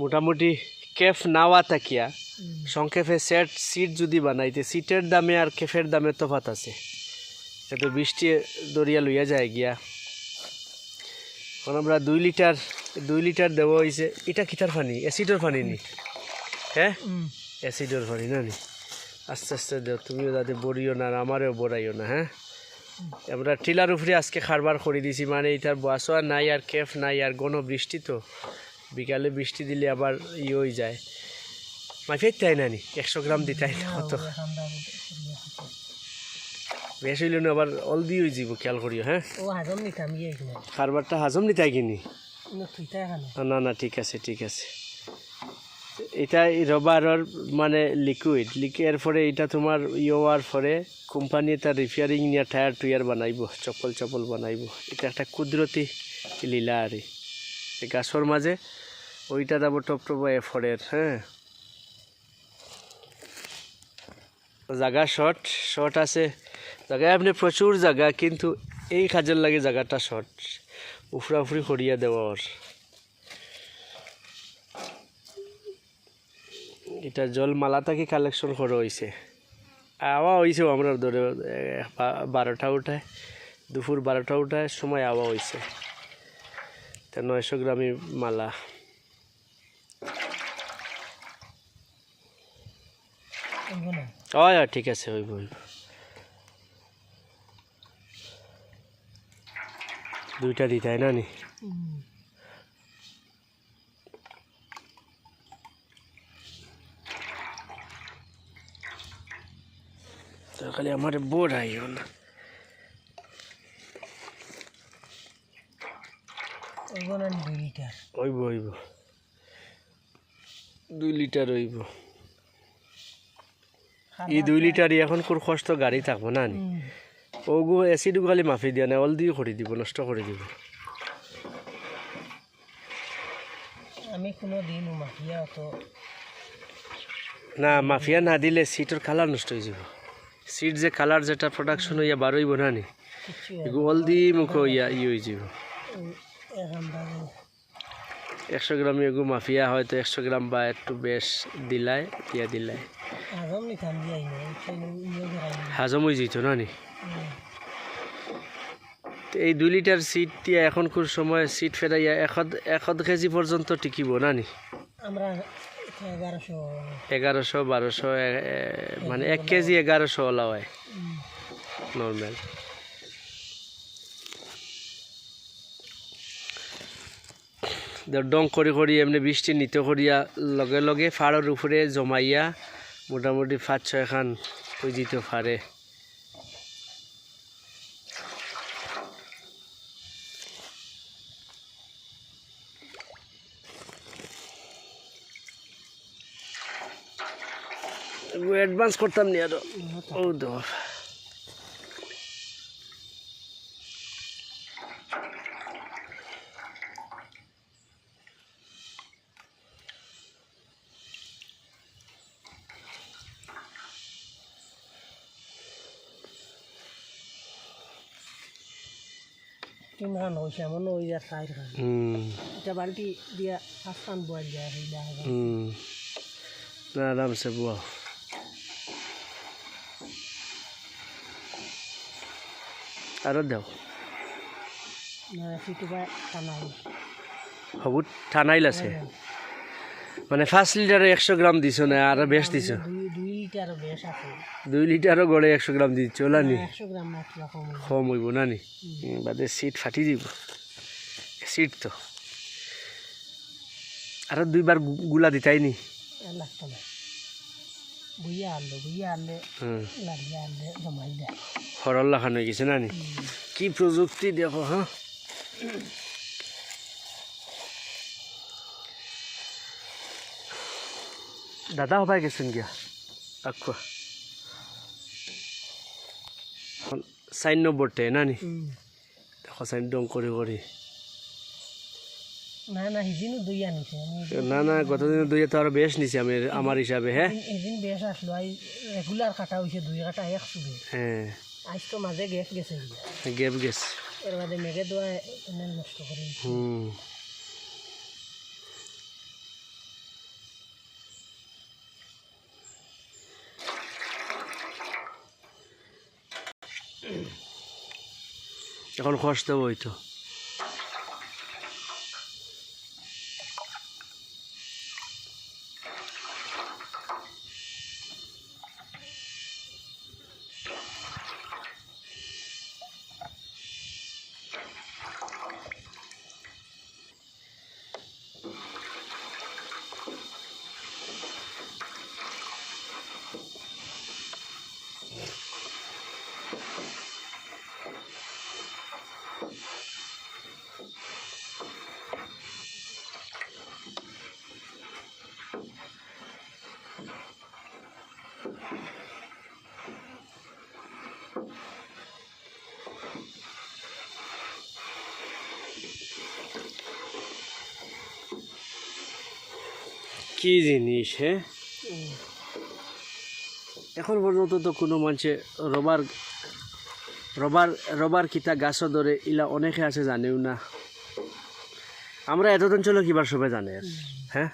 মোটামুটি কেফ নাওয়া থাকিয়া সংক্ষেপে সেট সিট যদি বানাইতে সিটের দামে আর কেফের দামে তফাত আছে। এত বৃষ্টি দরিয়া লইয়া যায় গিয়া। এখন আমরা দুই লিটার দুই লিটার দেওয়া হয়েছে এটা কিটার পানি? অ্যাসিডর পানি নি? হ্যাঁ? অ্যাসিডর পানি না নি? আস্তে আস্তে দেও তুমিও যাতে বড়িও না আমারও বড়াইও না হ্যাঁ? আমরা টিলার উপরে আজকে খারবার করে দিছি মানে এটার বাসও নাই আর কেফ নাই আর ঘন বৃষ্টি তো। বিকালে বৃষ্টি দিলে আবার ই হয়ে যায়। মাফিয়ে তাই নানি একশো গ্রাম দিতাই না কত? বেশ হইলে না আবার অলদি হয়ে যাব খেয়াল করিও হ্যাঁ? ও হাজম নিতাম খারবারটা হাজম নিতাই কিনি না? না ঠিক আছে ঠিক আছে। এটা রবারের মানে লিকুইড লিকের পরে এটা তোমার ইয়ে হওয়ার পরে কোম্পানি এটা রিপেয়ারিং নিয়ে টায়ার টুয়ার বানাইব চপল চপল বানাইব। এটা একটা কুদরতি লীলা আর। গাছর মাঝে ওইটা যাব টপ টপ এফরের হ্যাঁ। জায়গা শর্ট শর্ট আছে। জায়গায় আপনি প্রচুর জায়গা কিন্তু এই কাজের লাগে জায়গাটা শর্ট। উফরা উফরি করিয়া দেওয়ার এটা জল মালা থেকে কালেকশন করা হয়েছে আওয়া হয়েছে আমরা ধরে বারোটা উঠায়, দুপুর বারোটা উঠায়, সময় আওয়া হয়েছে তা নয়শো গ্রামি মালা এখানে হয় হয়, ঠিক আছে হইব হইব। দুইটা দিতাই না নি? খালি আমার বোর আইও না ওখানে দুই লিটার হইব। হইব দুই লিটার এখন কোর কষ্ট গাড়ি থাকব না নি। ওগু এসিড খালি মাফি দিয়া না অল দিয়ে করে দিব নষ্ট করে দিব। আমি কোনো দিন মাফিয়া অত না মাফিয়া না দিলে সিটের কালার নষ্ট হয়ে যাব। সিট যে কালার যেটা প্রোডাকশন হইয়া বার হইব না। নি। কিছু এগু মুখ ইয়া ই হয়ে যাব। একশো গ্রাম এগু মাফিয়া হয়তো একশো গ্রাম বা একটু বেশ দিলাই দিয়া দিলাই হাজম হয়ে যেত না? নি এই দুই লিটার সিট দিয়া এখন কোন সময় সিট ফেরাইয়া এখন এখন কেজি পর্যন্ত টিকিব না নি? আমরা এগারোশো। বারোশো মানে এক কেজি এগারোশো ওলা হয়। নর্মাল। ডং করে করি এমনি বৃষ্টি নিতে করিয়া লগে লগে ফাড়ের উপরে জমাইয়া মোটামুটি পাঁচ ছয় খান হয়ে যেতে পারে অ্যাডভান্স করতাম নি আরও ও দো তিন খান হয়েছে এমন ওই আর চার খান এটা বালতি দিয়া খান বয়াল যায় হবে হুম। না আরামসে বুয়া আরও দাও। না সিটু বা টানাই হবু থানাইল আছে? মানে পাঁচ লিটারে একশো গ্রাম দিছ না আর বেশ দিছ? দুই লিটারও গড়ে একশো গ্রাম দিচ্ছ ওলা নি? একশো গ্রাম না কিবা কম হইবে। কম হইব না নি? বাদে সিট ফাটি দিব। সিট তো। আরও দুইবারগুলা দিতাই নি? হরল লাখান হয়ে গেছে না নি? কি প্রযুক্তি দেখো হ্যাঁ? দাদা হবাই গেছেন গিয়া আকুয়া চাইন নম্বরটে না নি দেখো চাইন ডং করে করে না না সিদিনও দুই আনিছে না না গতদিন দুই তো আরও বেশ নিছি আমি আমার হিসাবে হ্যাঁ এদিন- এদিন বেশ আসলো আই রেগুলার কাটা হয়েছে দুই কাটা একশো দুই হ্যাঁ আজ তো মাঝে গ্যাস গেছে গেপ গেছে এর বাদে মেঘে দোয়া নষ্ট করে হুম এখন খসতে বই কি জিনিস হ্যাঁ? এখন পর্যন্ত তো কোনো মানুষে রবার রবার রবার কিতা গাছও ধরে ইলা অনেকে আছে জানেও না। আমরা এতদিন চলো কিবার সবাই জানে হ্যাঁ?